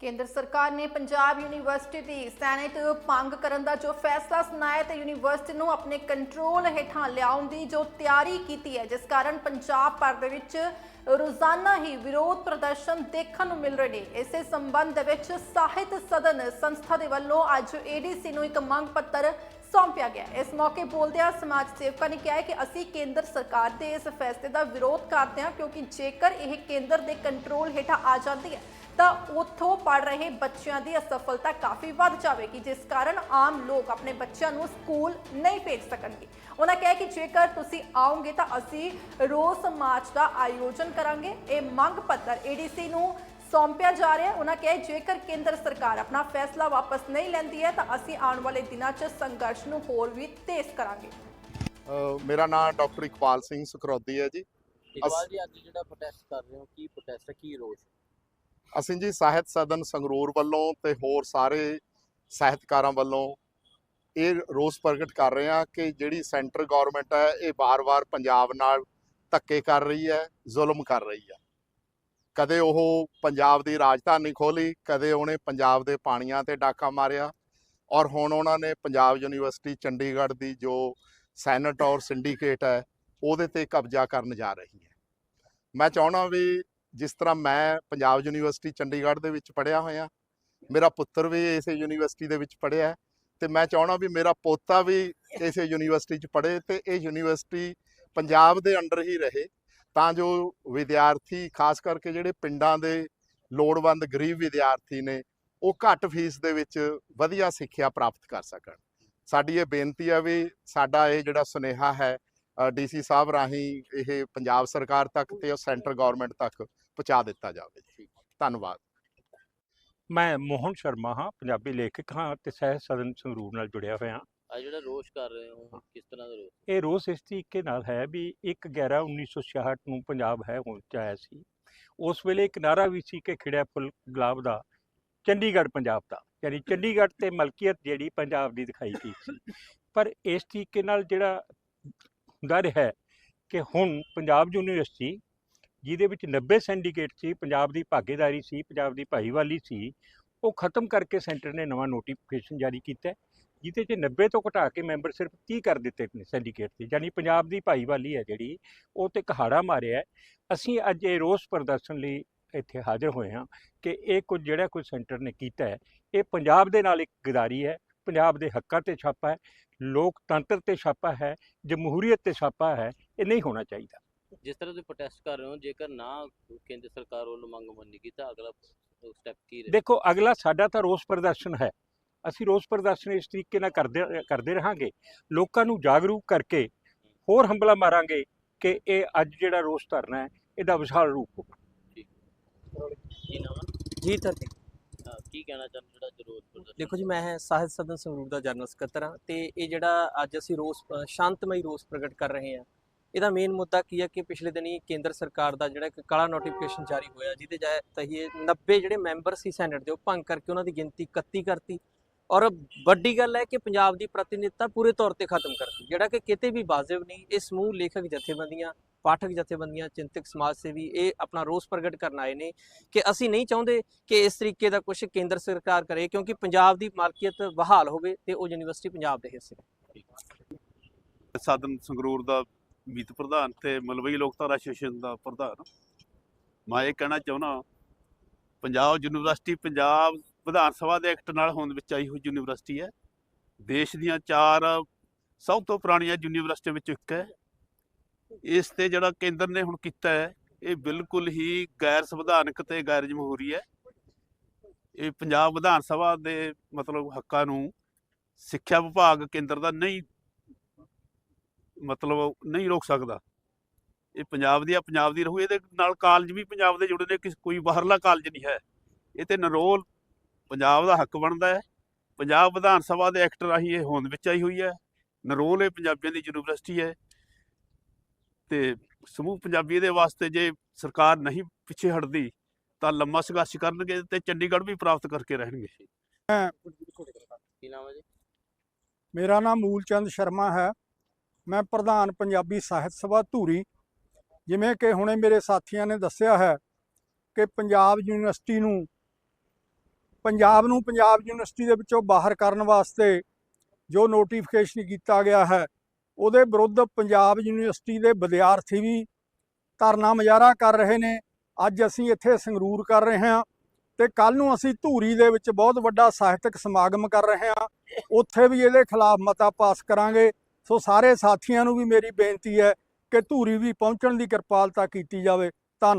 ਕੇਂਦਰ ਸਰਕਾਰ ਨੇ ਪੰਜਾਬ ਯੂਨੀਵਰਸਿਟੀ ਦੀ ਸੈਨੇਟ ਭੰਗ ਕਰਨ ਦਾ ਜੋ ਫੈਸਲਾ ਸੁਣਾਇਆ ਤੇ ਯੂਨੀਵਰਸਿਟੀ ਨੂੰ ਆਪਣੇ ਕੰਟਰੋਲ ਹੇਠਾਂ ਲਿਆਉਣ ਦੀ ਜੋ ਤਿਆਰੀ ਕੀਤੀ ਹੈ, ਜਿਸ ਕਾਰਨ ਪੰਜਾਬ ਭਰ ਦੇ ਵਿੱਚ ਰੋਜ਼ਾਨਾ ਹੀ ਵਿਰੋਧ ਪ੍ਰਦਰਸ਼ਨ ਦੇਖਣ ਨੂੰ ਮਿਲ ਰਹੇ ਨੇ। ਇਸੇ ਸੰਬੰਧ ਦੇ ਵਿੱਚ ਸਾਹਿਤ ਸਦਨ ਸੰਸਥਾ ਦੇ ਵੱਲੋਂ ਅੱਜ ਏਡੀਸੀ ਨੂੰ ਇੱਕ ਮੰਗ ਪੱਤਰ ਸੌਂਪਿਆ ਗਿਆ ਇਸ ਮੌਕੇ ਬੋਲਦਿਆਂ ਸਮਾਜ ਸੇਵਕਾਂ ਨੇ ਕਿਹਾ ਕਿ ਅਸੀਂ ਕੇਂਦਰ ਸਰਕਾਰ ਦੇ ਇਸ ਫੈਸਲੇ ਦਾ ਵਿਰੋਧ ਕਰਦੇ ਹਾਂ, ਕਿਉਂਕਿ ਜੇਕਰ ਇਹ ਕੇਂਦਰ ਦੇ ਕੰਟਰੋਲ ਹੇਠਾਂ ਆ ਜਾਂਦੀ ਹੈ ਤਾਂ ਉੱਥੋਂ ਪੜ ਰਹੇ ਬੱਚਿਆਂ ਦੀ ਅਸਫਲਤਾ ਕਾਫੀ ਵੱਧ ਜਾਵੇਗੀ ਜਿਸ ਕਾਰਨ ਆਮ ਲੋਕ ਆਪਣੇ ਬੱਚਿਆਂ ਨੂੰ ਸਕੂਲ ਨਹੀਂ ਭੇਜ ਸਕਣਗੇ। ਉਹਨਾਂ ਕਿਹਾ ਕਿ ਜੇਕਰ ਤੁਸੀਂ ਆਓਗੇ ਤਾਂ ਅਸੀਂ ਰੋਸ ਮਾਰਚ ਦਾ ਆਯੋਜਨ ਕਰਾਂਗੇ। ਇਹ ਮੰਗ ਪੱਤਰ ਏਡੀਸੀ ਨੂੰ ਸੌਂਪਿਆ ਜਾ ਰਿਹਾ ਹੈ। ਉਹਨਾਂ ਕਿਹਾ ਜੇਕਰ ਕੇਂਦਰ ਸਰਕਾਰ ਆਪਣਾ ਫੈਸਲਾ ਵਾਪਸ ਨਹੀਂ ਲੈਂਦੀ ਹੈ ਤਾਂ ਅਸੀਂ ਆਉਣ ਵਾਲੇ ਦਿਨਾਂ 'ਚ ਸੰਘਰਸ਼ ਨੂੰ ਹੋਰ ਵੀ ਤੇਜ਼ ਕਰਾਂਗੇ। ਮੇਰਾ ਨਾਮ ਡਾਕਟਰ ਇਕਬਾਲ ਸਿੰਘ ਸੁਖਰੋਦੀ ਹੈ ਜੀ। ਇਕਬਾਲ ਜੀ ਅੱਜ ਜਿਹੜਾ ਪ੍ਰੋਟੈਸਟ ਕਰ ਰਹੇ ਹੋ ਕੀ ਪ੍ਰੋਟੈਸਟ ਹੈ? ਕੀ ਰੋਸ ਅਸੀਂ ਜੀ ਸਾਹਿਤ ਸਦਨ ਸੰਗਰੂਰ ਵੱਲੋਂ ਤੇ ਹੋਰ ਸਾਰੇ ਸਾਹਿਤਕਾਰਾਂ ਵੱਲੋਂ ਇਹ ਰੋਸ ਪ੍ਰਗਟ ਕਰ ਰਹੇ ਹਾਂ ਕਿ ਜਿਹੜੀ ਸੈਂਟਰ ਗਵਰਨਮੈਂਟ ਹੈ, ਇਹ ਵਾਰ-ਵਾਰ ਪੰਜਾਬ ਨਾਲ ਧੱਕੇ ਕਰ ਰਹੀ ਹੈ, ਜ਼ੁਲਮ ਕਰ ਰਹੀ ਹੈ। ਕਦੇ ਉਹ ਪੰਜਾਬ ਦੀ ਰਾਜਧਾਨੀ ਖੋਲੀ ਕਦੇ ਉਹਨੇ ਪੰਜਾਬ ਦੇ ਪਾਣੀਆਂ ਤੇ ਡਾਕਾ ਮਾਰਿਆ ਔਰ ਹੁਣ ਉਹਨਾਂ ਨੇ ਪੰਜਾਬ ਯੂਨੀਵਰਸਿਟੀ ਚੰਡੀਗੜ੍ਹ ਦੀ ਜੋ ਸੈਨੇਟ ਔਰ ਸਿੰਡੀਕੇਟ ਹੈ, ਉਹਦੇ ਤੇ ਕਬਜ਼ਾ ਕਰਨ ਜਾ ਰਹੀ ਹੈ। ਮੈਂ ਚਾਹਣਾ ਵੀ ਜਿਸ ਤਰ੍ਹਾਂ ਮੈਂ ਪੰਜਾਬ ਯੂਨੀਵਰਸਿਟੀ ਚੰਡੀਗੜ੍ਹ ਦੇ ਵਿੱਚ ਪੜ੍ਹਿਆ ਹੋਇਆ, ਮੇਰਾ ਪੁੱਤਰ ਵੀ ਇਸੇ ਯੂਨੀਵਰਸਿਟੀ ਦੇ ਵਿੱਚ ਪੜ੍ਹਿਆ ਹੈ, ਤੇ ਮੈਂ ਚਾਹਣਾ ਵੀ ਮੇਰਾ ਪੋਤਾ ਵੀ ਇਸੇ ਯੂਨੀਵਰਸਿਟੀ 'ਚ ਪੜ੍ਹੇ ਤੇ ਇਹ ਯੂਨੀਵਰਸਿਟੀ ਪੰਜਾਬ ਦੇ ਅੰਡਰ ਹੀ ਰਹੇ, ਤਾਂ ਜੋ ਵਿਦਿਆਰਥੀ, ਖਾਸ ਕਰਕੇ ਜਿਹੜੇ ਪਿੰਡਾਂ ਦੇ ਲੋੜਵੰਦ ਗਰੀਬ ਵਿਦਿਆਰਥੀ ਨੇ, ਉਹ ਘੱਟ ਫੀਸ ਦੇ ਵਿੱਚ ਵਧੀਆ ਸਿੱਖਿਆ ਪ੍ਰਾਪਤ ਕਰ ਸਕਣ। ਸਾਡੀ ਇਹ ਬੇਨਤੀ ਹੈ ਵੀ ਸਾਡਾ ਇਹ ਜਿਹੜਾ ਸੁਨੇਹਾ ਹੈ ਡੀਸੀ ਸਾਹਿਬ ਰਾਹੀਂ ਇਹ ਪੰਜਾਬ ਸਰਕਾਰ ਤੱਕ ਤੇ ਸੈਂਟਰ ਗਵਰਨਮੈਂਟ ਤੱਕ ਪਹੁੰਚਾ ਦਿੱਤਾ ਜਾਵੇ। ਜੀ ਧੰਨਵਾਦ। ਮੈਂ ਮੋਹਨ ਸ਼ਰਮਾ ਹਾਂ ਪੰਜਾਬੀ ਲੇਖਕ ਹਾਂ ਤੇ ਸਾਹਿਤ ਸਦਨ ਸੰਗਰੂਰ ਨਾਲ ਜੁੜਿਆ ਹੋਇਆ ਹਾਂ। ਅੱਜ ਜਿਹੜਾ ਰੋਸ ਕਰ ਰਹੇ ਹੋ ਕਿਸ ਤਰ੍ਹਾਂ ਦਾ ਰੋਸ? ਇਹ ਰੋਸ ਇਸ ਤਰੀਕੇ ਨਾਲ ਹੈ ਵੀ 1 11 1966 ਨੂੰ ਪੰਜਾਬ ਹੈ ਹੁਣ ਚ ਆਇਆ ਸੀ। ਉਸ ਵੇਲੇ ਇੱਕ ਨਾਰਾ ਵੀ ਸੀ ਕਿ ਖਿੜਿਆ ਫੁੱਲ ਗੁਲਾਬ ਦਾ ਚੰਡੀਗੜ੍ਹ ਪੰਜਾਬ ਦਾ ਯਾਨੀ ਚੰਡੀਗੜ੍ਹ ਤੇ ਮਲਕੀਅਤ ਜਿਹੜੀ ਪੰਜਾਬ ਦੀ ਦਿਖਾਈ ਗਈ ਸੀ। ਪਰ ਇਸ ਤਰੀਕੇ ਨਾਲ ਜਿਹੜਾ ਦਰ ਹੈ ਕਿ ਹੁਣ ਪੰਜਾਬ ਯੂਨੀਵਰਸਿਟੀ, ਜਿਹਦੇ ਵਿੱਚ 90 ਸਿੰਡੀਕੇਟ ਸੀ, ਪੰਜਾਬ ਦੀ ਭਾਗੀਦਾਰੀ ਸੀ, ਪੰਜਾਬ ਦੀ ਭਾਈਵਾਲੀ ਸੀ, ਉਹ ਖਤਮ ਕਰਕੇ ਸੈਂਟਰ ਨੇ ਨਵਾਂ ਨੋਟੀਫਿਕੇਸ਼ਨ ਜਾਰੀ ਕੀਤਾ ਜਿਹਦੇ 'ਚ 90 ਤੋਂ ਘਟਾ ਕੇ ਮੈਂਬਰ ਸਿਰਫ 30 ਕਰ ਦਿੱਤੇ ਨੇ ਸਿੰਡੀਕੇਟ ਦੇ ਯਾਨੀ ਪੰਜਾਬ ਦੀ ਭਾਈਵਾਲੀ ਹੈ ਜਿਹੜੀ, ਉਹ ਤੇ ਕਹਾੜਾ ਮਾਰਿਆ ਅਸੀਂ ਅੱਜ ਇਹ ਰੋਸ ਪ੍ਰਦਰਸ਼ਨ ਲਈ ਇੱਥੇ ਹਾਜ਼ਰ ਹੋਏ ਹਾਂ ਕਿ ਇਹ ਕੁਝ ਜਿਹੜਾ ਕੋਈ ਸੈਂਟਰ ਨੇ ਕੀਤਾ ਹੈ, ਇਹ ਪੰਜਾਬ ਦੇ ਨਾਲ ਇੱਕ ਗਦਾਰੀ ਹੈ ਪੰਜਾਬ ਦੇ ਹੱਕਾਂ ਤੇ ਛਾਪਾ ਹੈ ਲੋਕਤੰਤਰ ਤੇ ਛਾਪਾ ਹੈ ਜਮਹੂਰੀਅਤ ਤੇ ਛਾਪਾ ਹੈ ਇਹ ਨਹੀਂ ਹੋਣਾ ਚਾਹੀਦਾ। ਜਿਸ ਤਰ੍ਹਾਂ ਤੁਸੀਂ ਪ੍ਰੋਟੈਸਟ ਕਰ ਰਹੇ ਹੋ ਜੇਕਰ ਨਾ ਕੇਂਦਰ ਸਰਕਾਰ ਵੱਲੋਂ ਮੰਗ ਮੰਨੀ ਤਾਂ ਅਗਲਾ ਸਟੈਪ ਕੀ ਰਹੇ ਦੇਖੋ ਅਗਲਾ ਸਾਡਾ ਤਾਂ ਰੋਸ ਪ੍ਰਦਰਸ਼ਨ ਹੈ। ਅਸੀਂ ਰੋਸ ਪ੍ਰਦਰਸ਼ਨ ਇਸ ਤਰੀਕੇ ਨਾਲ ਕਰਦੇ ਕਰਦੇ ਰਹਾਂਗੇ ਲੋਕਾਂ ਨੂੰ ਜਾਗਰੂਕ ਕਰਕੇ ਹੋਰ ਹੰਬਲਾ ਮਾਰਾਂਗੇ ਕਿ ਇਹ ਅੱਜ ਜਿਹੜਾ ਰੋਸ ਧਰਨਾ ਹੈ ਇਹਦਾ ਵਿਸ਼ਾਲ ਰੂਪ ਹੋਵੇ ਨਾਮ? ਜੀ ਤਾਂ ਹਾਂ, ਕੀ ਕਹਿਣਾ ਚਾਹੁੰਦੇ ਜਿਹੜਾ ਅੱਜ ਪ੍ਰਦਰਸ਼ਨ ਦੇਖੋ ਜੀ, ਮੈਂ ਸਾਹਿਤ ਸਦਨ ਸੰਗਰੂਰ ਦਾ ਜਨਰਲ ਸਕੱਤਰ ਹਾਂ ਤੇ ਇਹ ਜਿਹੜਾ ਅੱਜ ਅਸੀਂ ਰੋਸ ਸ਼ਾਂਤਮਈ ਰੋਸ ਪ੍ਰਗਟ ਕਰ ਰਹੇ ਹਾਂ, ਇਹਦਾ ਮੇਨ ਮੁੱਦਾ ਕੀ ਹੈ ਕਿ ਪਿਛਲੇ ਦਿਨੀ ਕੇਂਦਰ ਸਰਕਾਰ ਦਾ ਜਿਹੜਾ ਇੱਕ ਕਾਲਾ ਨੋਟੀਫਿਕੇਸ਼ਨ ਜਾਰੀ ਹੋਇਆ, ਜਿਹਦੇ ਜਾ ਤਹੀਏ 90 ਜਿਹੜੇ ਮੈਂਬਰ ਸੀ ਸੈਨੇਟ ਦੇ, ਉਹ ਭੰਗ ਕਰਕੇ ਉਹਨਾਂ ਦੀ ਗਿਣਤੀ 31 ਕਰਤੀ ਔਰ ਵੱਡੀ ਗੱਲ ਹੈ ਕਿ ਪੰਜਾਬ ਦੀ ਪ੍ਰਤੀਨਿਧਤਾ ਪੂਰੇ ਤੌਰ ਤੇ ਖਤਮ ਕਰਤੀ, ਜਿਹੜਾ ਕਿ ਕਿਤੇ ਵੀ ਵਾਜਿਬ ਨਹੀਂ, ਇਹ ਸਮੂਹ ਲੇਖਕ ਜਥੇਬੰਦੀਆਂ ਪਾਠਕ ਜਥੇਬੰਦੀਆਂ, ਚਿੰਤਕ ਸਮਾਜ ਸੇਵੀ ਇਹ ਆਪਣਾ ਰੋਸ ਪ੍ਰਗਟ ਕਰਨ ਆਏ ਨੇ ਕਿ ਅਸੀਂ ਨਹੀਂ ਚਾਹੁੰਦੇ ਕਿ ਇਸ ਤਰੀਕੇ ਦਾ ਕੁਝ ਕੇਂਦਰ ਸਰਕਾਰ ਕਰੇ ਕਿਉਂਕਿ ਪੰਜਾਬ ਦੀ ਮਾਲਕੀਅਤ ਬਹਾਲ ਹੋਵੇ ਤੇ ਉਹ ਯੂਨੀਵਰਸਿਟੀ ਪੰਜਾਬ ਦੇ ਹਿੱਸੇ ਸਦਨ ਸੰਗਰੂਰ ਦਾ ਮੀਤ ਪ੍ਰਧਾਨ ਤੇ ਮਲਵਈ ਲੋਕਧਾਰਾ ਐਸੋਸੀਏਸ਼ਨ ਦਾ ਪ੍ਰਧਾਨ। ਮੈਂ ਇਹ ਕਹਿਣਾ ਚਾਹੁੰਦਾ ਪੰਜਾਬ ਯੂਨੀਵਰਸਿਟੀ ਪੰਜਾਬ ਵਿਧਾਨ ਸਭਾ ਦੇ ਐਕਟ ਨਾਲ ਹੋਂਦ ਵਿੱਚ ਆਈ ਹੋਈ ਯੂਨੀਵਰਸਿਟੀ ਹੈ। ਦੇਸ਼ ਦੀਆਂ ਚਾਰ ਸਭ ਤੋਂ ਪੁਰਾਣੀਆਂ ਯੂਨੀਵਰਸਿਟੀਆਂ ਵਿੱਚੋਂ ਇੱਕ ਹੈ। ਇਸ ਤੇ ਜਿਹੜਾ ਕੇਂਦਰ ਨੇ ਹੁਣ ਕੀਤਾ ਹੈ, ਇਹ ਬਿਲਕੁਲ ਹੀ ਗੈਰ ਸੰਵਿਧਾਨਕ ਤੇ ਗੈਰ ਜਮਹੂਰੀ ਹੈ। ਇਹ ਪੰਜਾਬ ਵਿਧਾਨ ਸਭਾ ਦੇ ਮਤਲਬ ਹੱਕਾਂ ਨੂੰ ਸਿੱਖਿਆ ਵਿਭਾਗ ਕੇਂਦਰ ਦਾ ਨਹੀਂ ਮਤਲਬ ਨਹੀਂ ਰੋਕ ਸਕਦਾ। ਇਹ ਪੰਜਾਬ ਦੀ ਆ, ਪੰਜਾਬ ਦੀ ਰਹੂ, ਇਹਦੇ ਨਾਲ ਕਾਲਜ ਵੀ ਪੰਜਾਬ ਦੇ ਜੁੜੇ ਨੇ, ਕਿਸ ਕੋਈ ਬਾਹਰਲਾ ਕਾਲਜ ਨਹੀਂ ਹੈ। ਇਹ ਤੇ ਨਰੋਲ ਪੰਜਾਬ ਦਾ ਹੱਕ ਬਣਦਾ ਹੈ। ਪੰਜਾਬ ਵਿਧਾਨ ਸਭਾ ਦੇ ਐਕਟ ਰਾਹੀਂ ਇਹ ਹੋਂਦ ਵਿੱਚ ਆਈ ਹੋਈ ਹੈ। ਨਰੋਲ ਇਹ ਪੰਜਾਬੀਆਂ ਦੀ ਯੂਨੀਵਰਸਿਟੀ ਹੈ। ਤੇ ਸਮੂਹ ਪੰਜਾਬੀ ਦੇ ਵਾਸਤੇ ਜੇ ਸਰਕਾਰ ਨਹੀਂ ਪਿੱਛੇ ਹਟਦੀ ਤਾਂ ਲੰਮਾ ਸੰਘਰਸ਼ ਕਰਨਗੇ ਤੇ ਚੰਡੀਗੜ੍ਹ ਵੀ ਪ੍ਰਾਪਤ ਕਰਕੇ ਰਹਿਣਗੇ। ਕੀ ਨਾਮ ਹੈ ਜੀ? ਮੇਰਾ ਨਾਮ ਮੂਲਚੰਦ ਸ਼ਰਮਾ ਹੈ। ਮੈਂ ਪ੍ਰਧਾਨ ਪੰਜਾਬੀ ਸਾਹਿਤ ਸਭਾ ਧੂਰੀ। ਜਿਵੇਂ ਕਿ ਹੁਣੇ ਮੇਰੇ ਸਾਥੀਆਂ ਨੇ ਦੱਸਿਆ ਹੈ ਕਿ ਪੰਜਾਬ ਯੂਨੀਵਰਸਿਟੀ ਨੂੰ ਪੰਜਾਬ ਨੂੰ ਪੰਜਾਬ ਯੂਨੀਵਰਸਿਟੀ ਦੇ ਵਿੱਚੋਂ ਬਾਹਰ ਕਰਨ ਵਾਸਤੇ ਜੋ ਨੋਟੀਫਿਕੇਸ਼ਨ ਕੀਤਾ ਗਿਆ ਹੈ ਉਹਦੇ ਵਿਰੁੱਧ ਪੰਜਾਬ ਯੂਨੀਵਰਸਿਟੀ ਦੇ ਵਿਦਿਆਰਥੀ ਵੀ ਧਰਨਾ ਮੁਜ਼ਾਹਰਾ ਕਰ ਰਹੇ ਨੇ। ਅੱਜ ਅਸੀਂ ਇੱਥੇ ਸੰਗਰੂਰ ਕਰ ਰਹੇ ਹਾਂ ਤੇ ਕੱਲ ਨੂੰ ਅਸੀਂ ਧੂਰੀ ਦੇ ਵਿੱਚ ਬਹੁਤ ਵੱਡਾ ਸਾਹਿਤਕ ਸਮਾਗਮ ਕਰ ਰਹੇ ਹਾਂ। ਉੱਥੇ ਵੀ ਇਹਦੇ ਖਿਲਾਫ ਮਤਾ ਪਾਸ ਕਰਾਂਗੇ। ਸੋ ਸਾਰੇ ਸਾਥੀਆਂ ਨੂੰ ਵੀ ਮੇਰੀ ਬੇਨਤੀ ਹੈ ਕਿ ਧੂਰੀ ਵੀ ਪਹੁੰਚਣ ਦੀ ਕਿਰਪਾਲਤਾ ਕੀਤੀ ਜਾਵੇ। ਧੰਨਵਾਦ।